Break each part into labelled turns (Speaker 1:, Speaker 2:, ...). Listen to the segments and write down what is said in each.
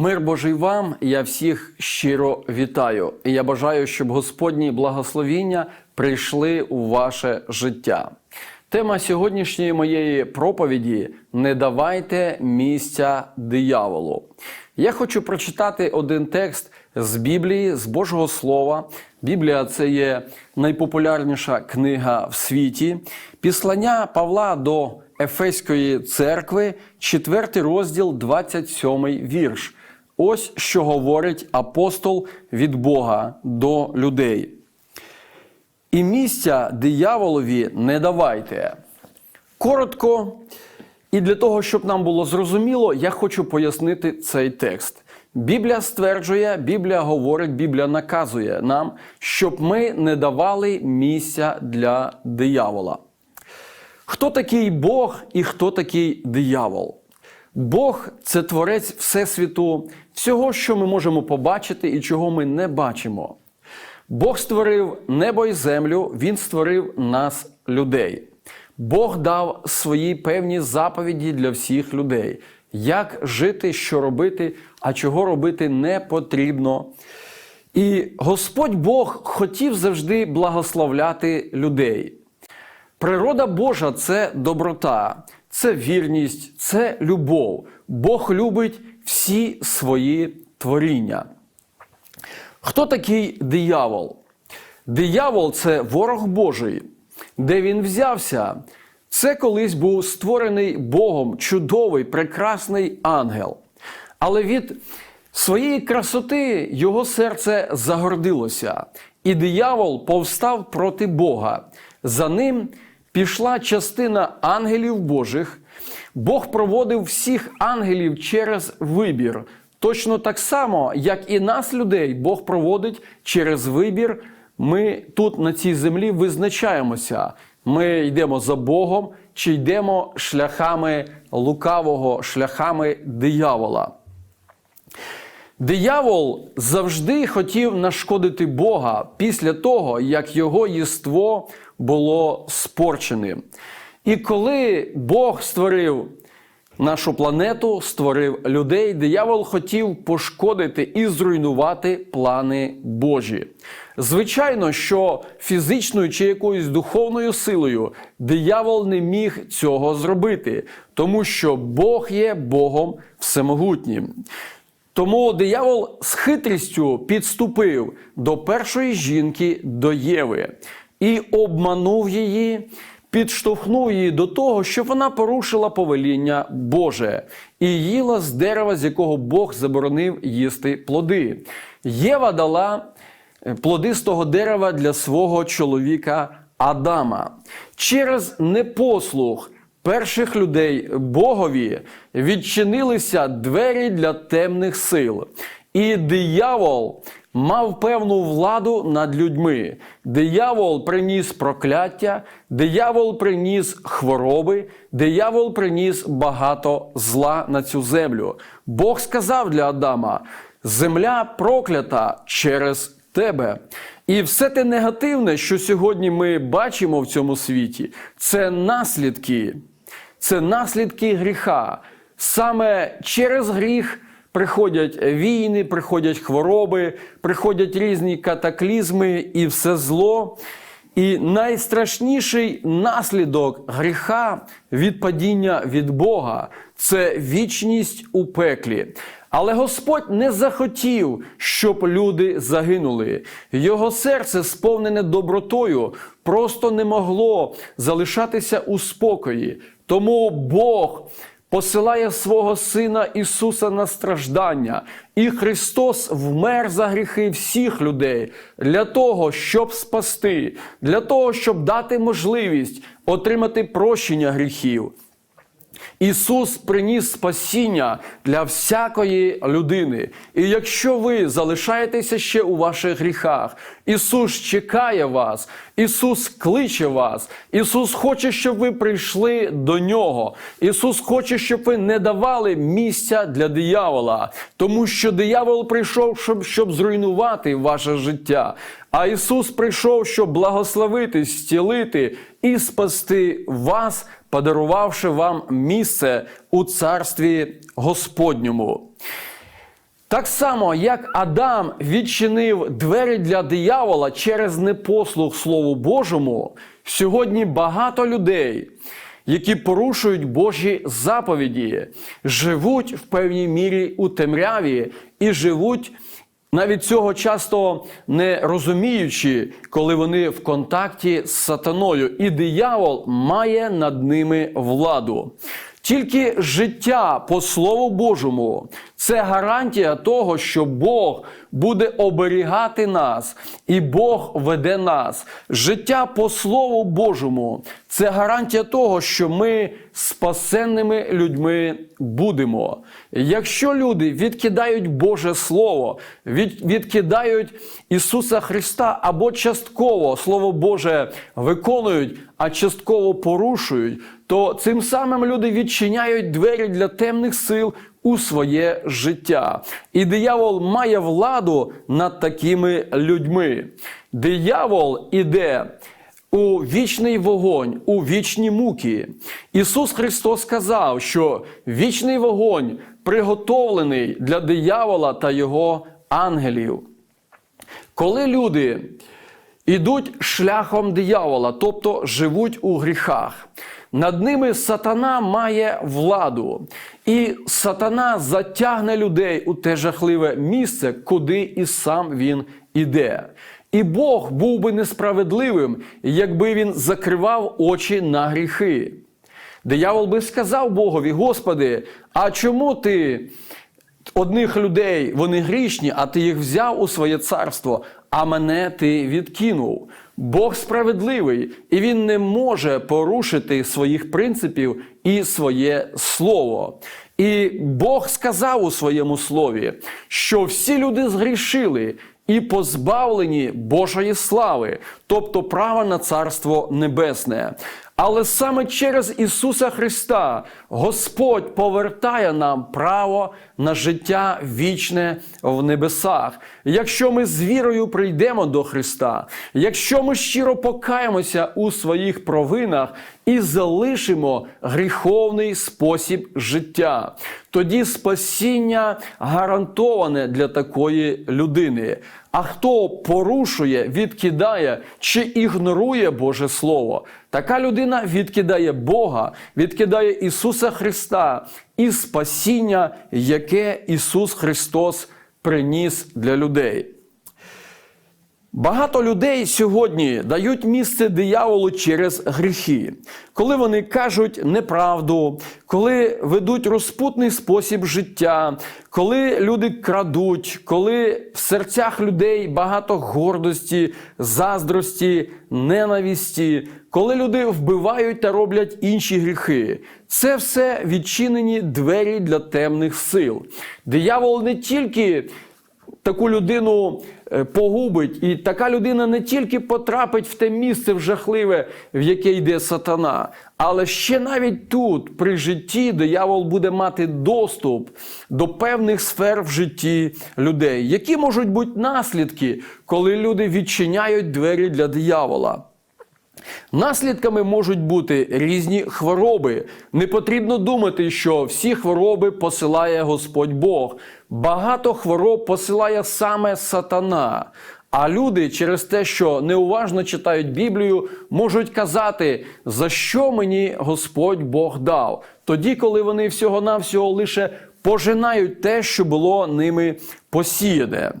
Speaker 1: Мир Божий вам, я всіх щиро вітаю. І я бажаю, щоб Господні благословіння прийшли у ваше життя. Тема сьогоднішньої моєї проповіді не давайте місця дияволу. Я хочу прочитати один текст з Біблії, з Божого Слова. Біблія це є найпопулярніша книга в світі. Післання Павла до Ефеської церкви, 4 розділ, 27 вірш. Ось що говорить апостол від Бога до людей. І місця дияволові не давайте. Коротко, і для того, щоб нам було зрозуміло, я хочу пояснити цей текст. Біблія стверджує, Біблія говорить, Біблія наказує нам, щоб ми не давали місця для диявола. Хто такий Бог і хто такий диявол? Бог це творець Всесвіту, всього, що ми можемо побачити і чого ми не бачимо. Бог створив небо і землю, Він створив нас, людей. Бог дав свої певні заповіді для всіх людей, як жити, що робити, а чого робити не потрібно. І Господь Бог хотів завжди благословляти людей. Природа Божа це доброта, це вірність, це любов. Бог любить всі свої творіння. Хто такий диявол? Диявол це ворог Божий. Де він взявся? Це колись був створений Богом чудовий, прекрасний ангел. Але від своєї красоти його серце загордилося, і диявол повстав проти Бога. За ним пішла частина ангелів Божих. Бог проводив всіх ангелів через вибір. Точно так само, як і нас, людей, Бог проводить через вибір. Ми тут на цій землі визначаємося. Ми йдемо за Богом чи йдемо шляхами лукавого, шляхами диявола. Диявол завжди хотів нашкодити Бога після того, як його єство було спорченим. І коли Бог створив нашу планету, створив людей, диявол хотів пошкодити і зруйнувати плани Божі. Звичайно, що фізичною чи якоюсь духовною силою диявол не міг цього зробити, тому що Бог є Богом всемогутнім. Тому диявол з хитрістю підступив до першої жінки до Єви і обманув її, підштовхнув її до того, щоб вона порушила повеління Боже і їла з дерева, з якого Бог заборонив їсти плоди. Єва дала е, плоди з того дерева для свого чоловіка Адама. Через непослух перших людей Богові відчинилися двері для темних сил. І диявол мав певну владу над людьми. Диявол приніс прокляття, диявол приніс хвороби, диявол приніс багато зла на цю землю. Бог сказав для Адама: земля проклята через тебе. І все те негативне, що сьогодні ми бачимо в цьому світі, це наслідки, це наслідки гріха. Саме через гріх приходять війни, приходять хвороби, приходять різні катаклізми і все зло. І найстрашніший наслідок гріха від падіння від Бога це вічність у пеклі. Але Господь не захотів, щоб люди загинули. Його серце, сповнене добротою, просто не могло залишатися у спокої. Тому Бог посилає свого Сина Ісуса на страждання, і Христос вмер за гріхи всіх людей для того, щоб спасти, для того, щоб дати можливість отримати прощення гріхів. Ісус приніс спасіння для всякої людини. І якщо ви залишаєтеся ще у ваших гріхах, Ісус чекає вас, Ісус кличе вас, Ісус хоче, щоб ви прийшли до Нього. Ісус хоче, щоб ви не давали місця для диявола, тому що диявол прийшов, щоб, щоб зруйнувати ваше життя. А Ісус прийшов, щоб благословити, зцілити і спасти вас подарувавши вам місце у царстві Господньому. Так само, як Адам відчинив двері для диявола через непослух Слову Божому, сьогодні багато людей, які порушують Божі заповіді, живуть в певній мірі у темряві і живуть навіть цього часто не розуміючи, коли вони в контакті з сатаною, і диявол має над ними владу. Тільки життя по Слову Божому це гарантія того, що Бог буде оберігати нас, і Бог веде нас. Життя по Слову Божому це гарантія того, що ми спасенними людьми будемо. Якщо люди відкидають Боже Слово, від, відкидають Ісуса Христа або частково Слово Боже виконують, а частково порушують, то цим самим люди відчиняють двері для темних сил у своє життя. І диявол має владу над такими людьми. Диявол іде у вічний вогонь, у вічні муки. Ісус Христос сказав, що вічний вогонь приготовлений для диявола та його ангелів. Коли люди ідуть шляхом диявола, тобто живуть у гріхах, над ними сатана має владу, і сатана затягне людей у те жахливе місце, куди і сам він іде. І Бог був би несправедливим, якби він закривав очі на гріхи. Диявол би сказав Богові: Господи, а чому ти одних людей вони грішні, а ти їх взяв у своє царство, а мене ти відкинув? Бог справедливий, і він не може порушити своїх принципів і своє слово. І Бог сказав у своєму слові, що всі люди згрішили і позбавлені Божої слави, тобто права на Царство Небесне. Але саме через Ісуса Христа Господь повертає нам право на життя вічне в небесах. Якщо ми з вірою прийдемо до Христа, якщо ми щиро покаємося у своїх провинах і залишимо гріховний спосіб життя, тоді спасіння гарантоване для такої людини. А хто порушує, відкидає чи ігнорує Боже Слово, така людина відкидає Бога, відкидає Ісуса Христа і спасіння, яке Ісус Христос приніс для людей. Багато людей сьогодні дають місце дияволу через гріхи, коли вони кажуть неправду, коли ведуть розпутний спосіб життя, коли люди крадуть, коли в серцях людей багато гордості, заздрості, ненависті, коли люди вбивають та роблять інші гріхи. Це все відчинені двері для темних сил. Диявол не тільки таку людину погубить, і така людина не тільки потрапить в те місце в жахливе, в яке йде сатана, але ще навіть тут, при житті, диявол буде мати доступ до певних сфер в житті людей. Які можуть бути наслідки, коли люди відчиняють двері для диявола? Наслідками можуть бути різні хвороби. Не потрібно думати, що всі хвороби посилає Господь Бог. Багато хвороб посилає саме сатана. А люди через те, що неуважно читають Біблію, можуть казати, за що мені Господь Бог дав, тоді, коли вони всього-навсього лише пожинають те, що було ними посіяне.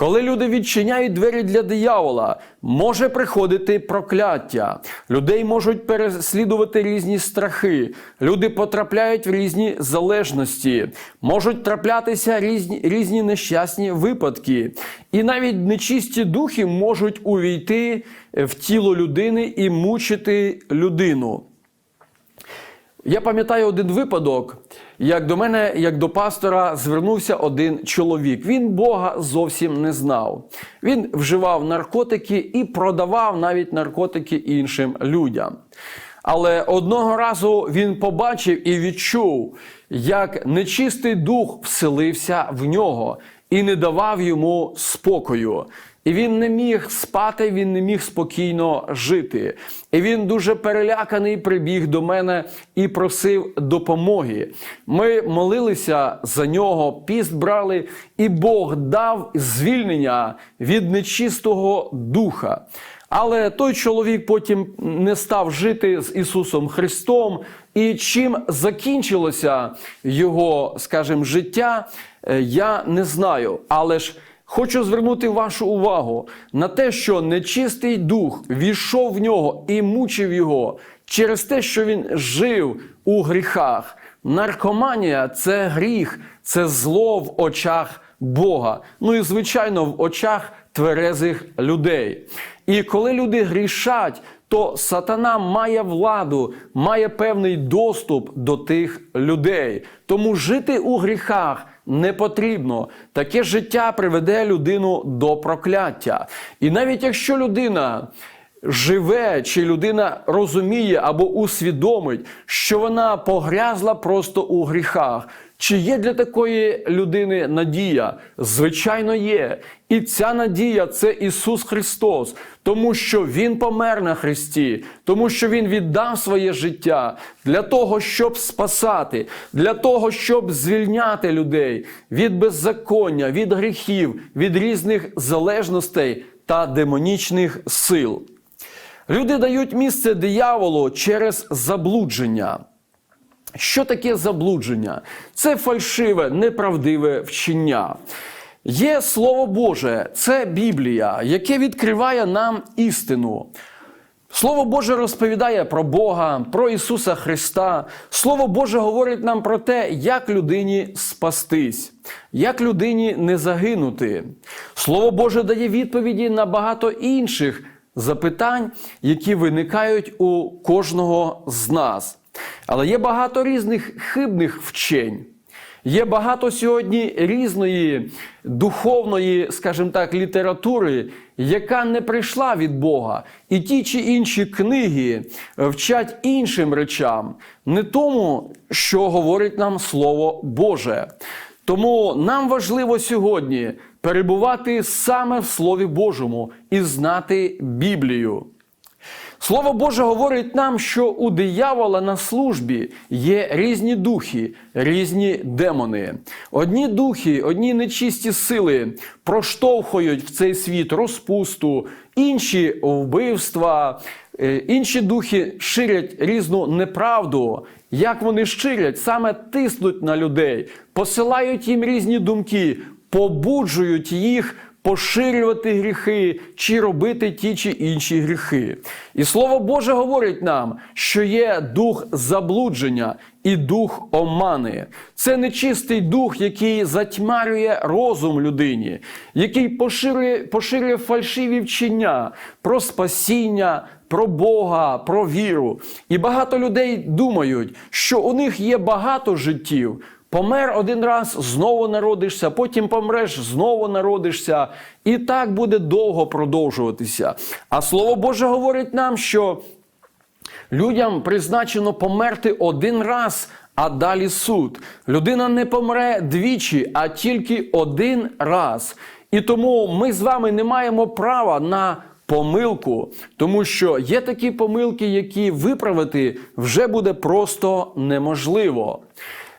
Speaker 1: Коли люди відчиняють двері для диявола, може приходити прокляття. Людей можуть переслідувати різні страхи. Люди потрапляють в різні залежності, можуть траплятися різні, різні нещасні випадки. І навіть нечисті духи можуть увійти в тіло людини і мучити людину. Я пам'ятаю один випадок, як до мене, як до пастора, звернувся один чоловік. Він Бога зовсім не знав. Він вживав наркотики і продавав навіть наркотики іншим людям. Але одного разу він побачив і відчув, як нечистий дух вселився в нього і не давав йому спокою. І він не міг спати, він не міг спокійно жити. І він дуже переляканий прибіг до мене і просив допомоги. Ми молилися за нього, піст брали, і Бог дав звільнення від нечистого духа. Але той чоловік потім не став жити з Ісусом Христом. І чим закінчилося його, скажімо, життя, е, я не знаю. Але ж хочу звернути вашу увагу на те, що нечистий дух війшов в нього і мучив його через те, що він жив у гріхах. Наркоманія це гріх, це зло в очах Бога. Ну і звичайно, в очах тверезих людей. І коли люди грішать, то сатана має владу, має певний доступ до тих людей. Тому жити у гріхах не потрібно. Таке життя приведе людину до прокляття. І навіть якщо людина живе, чи людина розуміє або усвідомить, що вона погрязла просто у гріхах. Чи є для такої людини надія? Звичайно, є. І ця надія це Ісус Христос, тому що Він помер на Христі, тому що Він віддав своє життя для того, щоб спасати, для того, щоб звільняти людей від беззаконня, від гріхів, від різних залежностей та демонічних сил. Люди дають місце дияволу через заблудження. Що таке заблудження? Це фальшиве, неправдиве вчення. Є Слово Боже, це Біблія, яке відкриває нам істину. Слово Боже розповідає про Бога, про Ісуса Христа. Слово Боже говорить нам про те, як людині спастись, як людині не загинути. Слово Боже дає відповіді на багато інших запитань, які виникають у кожного з нас. Але є багато різних хибних вчень. Є багато сьогодні різної духовної, скажімо так, літератури, яка не прийшла від Бога. І ті чи інші книги вчать іншим речам, не тому, що говорить нам Слово Боже. Тому нам важливо сьогодні перебувати саме в Слові Божому і знати Біблію. Слово Боже говорить нам, що у диявола на службі є різні духи, різні демони. Одні духи, одні нечисті сили проштовхують в цей світ розпусту, інші вбивства, е, інші духи ширять різну неправду. Як вони ширять, саме тиснуть на людей, посилають їм різні думки, побуджують їх поширювати гріхи чи робити ті чи інші гріхи. І Слово Боже говорить нам, що є дух заблудження і дух омани. Це нечистий дух, який затьмарює розум людині, який поширює, поширює фальшиві вчення про спасіння. Про Бога, про віру. І багато людей думають, що у них є багато життів, Помер один раз, знову народишся, потім помреш, знову народишся. І так буде довго продовжуватися. А слово Боже говорить нам, що людям призначено померти один раз, а далі суд. Людина не помре двічі, а тільки один раз. І тому ми з вами не маємо права на помилку, тому що є такі помилки, які виправити вже буде просто неможливо.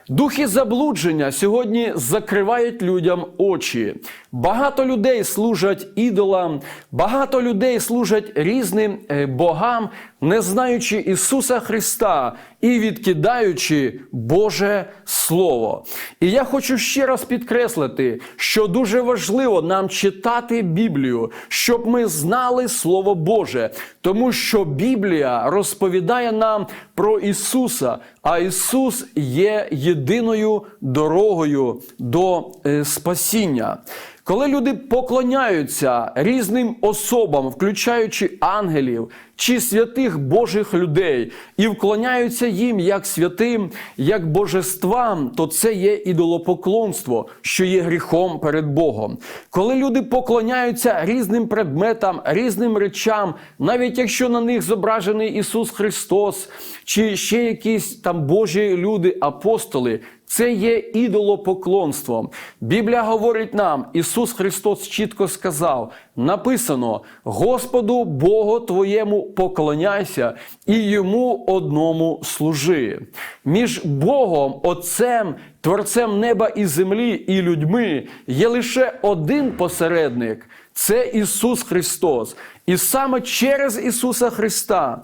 Speaker 1: Духи заблудження сьогодні закривають людям очі. Багато людей служать ідолам, багато людей служать різним е, богам, не знаючи Ісуса Христа і відкидаючи Боже Слово. І я хочу ще раз підкреслити, що дуже важливо нам читати Біблію, щоб ми знали Слово Боже, тому що Біблія розповідає нам про Ісуса, а Ісус є єдиною дорогою до е, спасіння. Коли люди поклоняються різним особам, включаючи ангелів чи святих Божих людей, і вклоняються їм як святим, як божествам, то це є ідолопоклонство, що є гріхом перед Богом. Коли люди поклоняються різним предметам, різним речам, навіть якщо на них зображений Ісус Христос, чи ще якісь там Божі люди, апостоли. Це є ідолопоклонством. Біблія говорить нам, Ісус Христос чітко сказав: написано: Господу Богу твоєму поклоняйся і йому одному служи. Між Богом, Отцем, Творцем неба і землі і людьми є лише один посередник це Ісус Христос. І саме через Ісуса Христа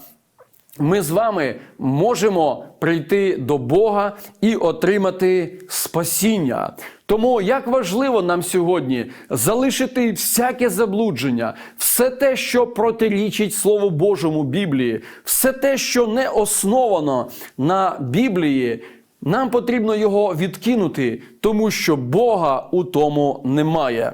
Speaker 1: ми з вами можемо прийти до Бога і отримати спасіння. Тому як важливо нам сьогодні залишити всяке заблудження, все те, що протирічить Слову Божому Біблії, все те, що не основано на Біблії. Нам потрібно його відкинути, тому що Бога у тому немає.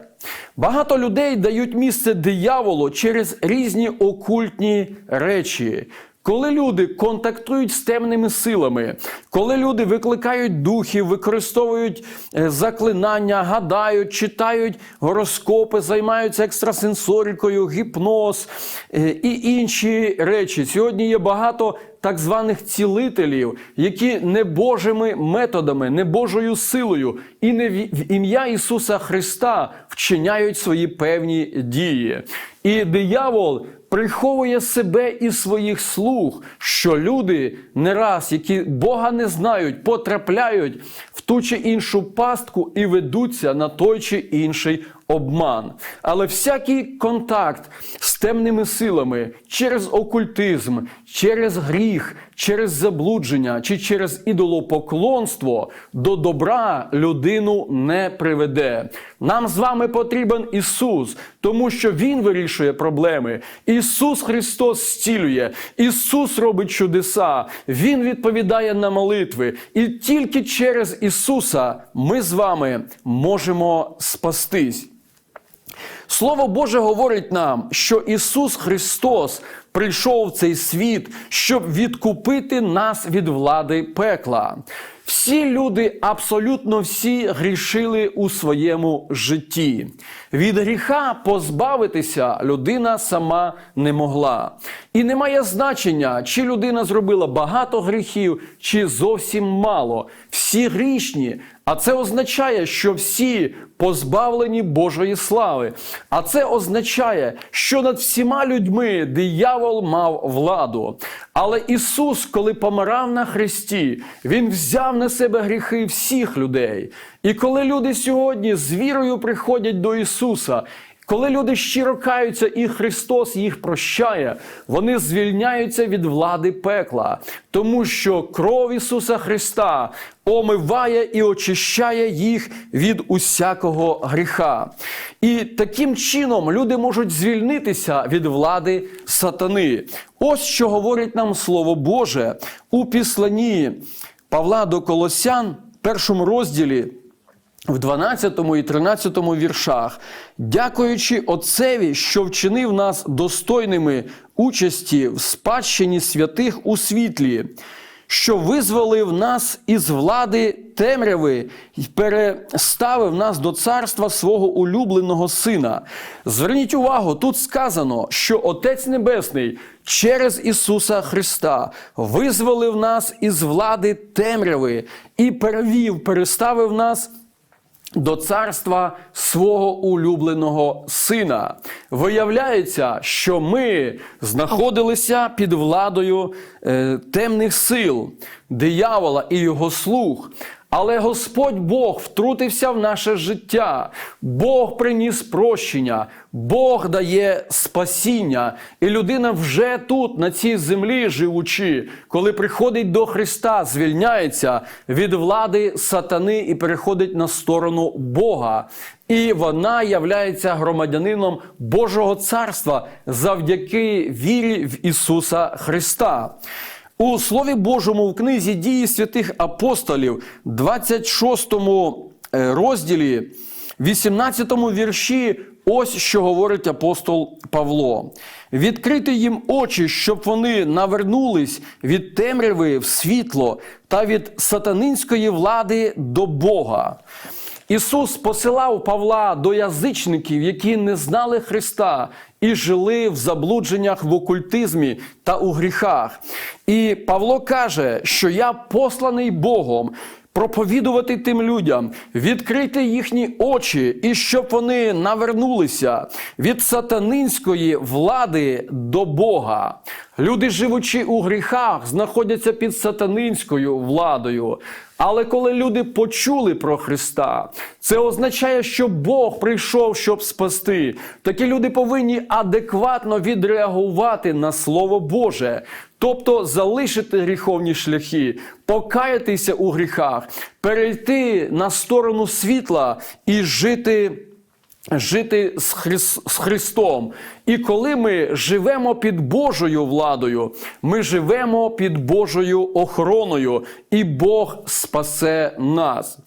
Speaker 1: Багато людей дають місце дияволу через різні окультні речі. Коли люди контактують з темними силами, коли люди викликають духів, використовують е, заклинання, гадають, читають гороскопи, займаються екстрасенсорикою, гіпноз е, і інші речі. Сьогодні є багато так званих цілителів, які не Божими методами, не Божою силою і не в ім'я Ісуса Христа вчиняють свої певні дії. І диявол приховує себе і своїх слуг, що люди не раз, які Бога не знають, потрапляють в ту чи іншу пастку і ведуться на той чи інший обман. Але всякий контакт з темними силами через окультизм, через гріх, через заблудження чи через ідолопоклонство до добра людину не приведе. Нам з вами потрібен Ісус, тому що Він вирішує проблеми. Ісус Христос зцілює, Ісус робить чудеса, Він відповідає на молитви. І тільки через Ісуса ми з вами можемо спастись. Слово Боже говорить нам, що Ісус Христос прийшов в цей світ, щоб відкупити нас від влади пекла. Всі люди, абсолютно всі, грішили у своєму житті. Від гріха позбавитися людина сама не могла. І не має значення, чи людина зробила багато гріхів, чи зовсім мало. Всі грішні. А це означає, що всі позбавлені Божої слави. А це означає, що над всіма людьми диявол мав владу. Але Ісус, коли помирав на хресті, Він взяв на себе гріхи всіх людей. І коли люди сьогодні з вірою приходять до Ісуса, коли люди щиро каються і Христос їх прощає, вони звільняються від влади пекла, тому що кров Ісуса Христа омиває і очищає їх від усякого гріха. І таким чином люди можуть звільнитися від влади сатани. Ось що говорить нам Слово Боже у післанні Павла до Колосян, першому розділі. В 12 і 13 віршах, дякуючи Отцеві, що вчинив нас достойними участі в спадщині святих у світлі, що визволив нас із влади темряви і переставив нас до царства свого улюбленого сина. Зверніть увагу, тут сказано, що Отець Небесний через Ісуса Христа визволив нас із влади темряви і перевів, переставив нас до царства свого улюбленого сина. Виявляється, що ми знаходилися під владою е, темних сил, диявола і його слуг. Але Господь Бог втрутився в наше життя, Бог приніс прощення, Бог дає спасіння. І людина вже тут, на цій землі живучи, коли приходить до Христа, звільняється від влади сатани і переходить на сторону Бога. І вона являється громадянином Божого царства завдяки вірі в Ісуса Христа. У Слові Божому в книзі дії святих апостолів, 26 розділі, 18 вірші, ось що говорить апостол Павло: відкрити їм очі, щоб вони навернулись від темряви в світло та від сатанинської влади до Бога. Ісус посилав Павла до язичників, які не знали Христа і жили в заблудженнях в окультизмі та у гріхах. І Павло каже, що я посланий Богом проповідувати тим людям, відкрити їхні очі, і щоб вони навернулися від сатанинської влади до Бога. Люди, живучи у гріхах, знаходяться під сатанинською владою. Але коли люди почули про Христа, це означає, що Бог прийшов, щоб спасти. Такі люди повинні адекватно відреагувати на Слово Боже, тобто залишити гріховні шляхи, покаятися у гріхах, перейти на сторону світла і жити. Жити з, Хрис... з Христом. І коли ми живемо під Божою владою, ми живемо під Божою охороною, і Бог спасе нас.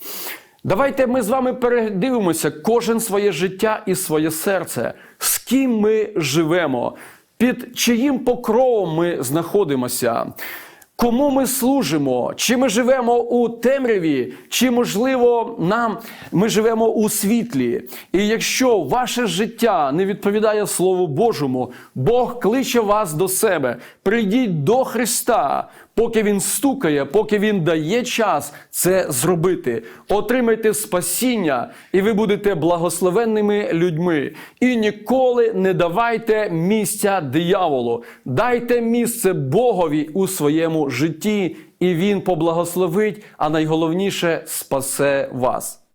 Speaker 1: Давайте ми з вами передивимося кожен своє життя і своє серце, з ким ми живемо, під чиїм покровом ми знаходимося. Кому ми служимо? Чи ми живемо у темряві, чи можливо нам ми живемо у світлі? І якщо ваше життя не відповідає Слову Божому, Бог кличе вас до себе. Прийдіть до Христа, поки Він стукає, поки Він дає час це зробити. Отримайте спасіння, і ви будете благословенними людьми. І ніколи не давайте місця дияволу. Дайте місце Богові у своєму житті, і Він поблагословить, а найголовніше спасе вас.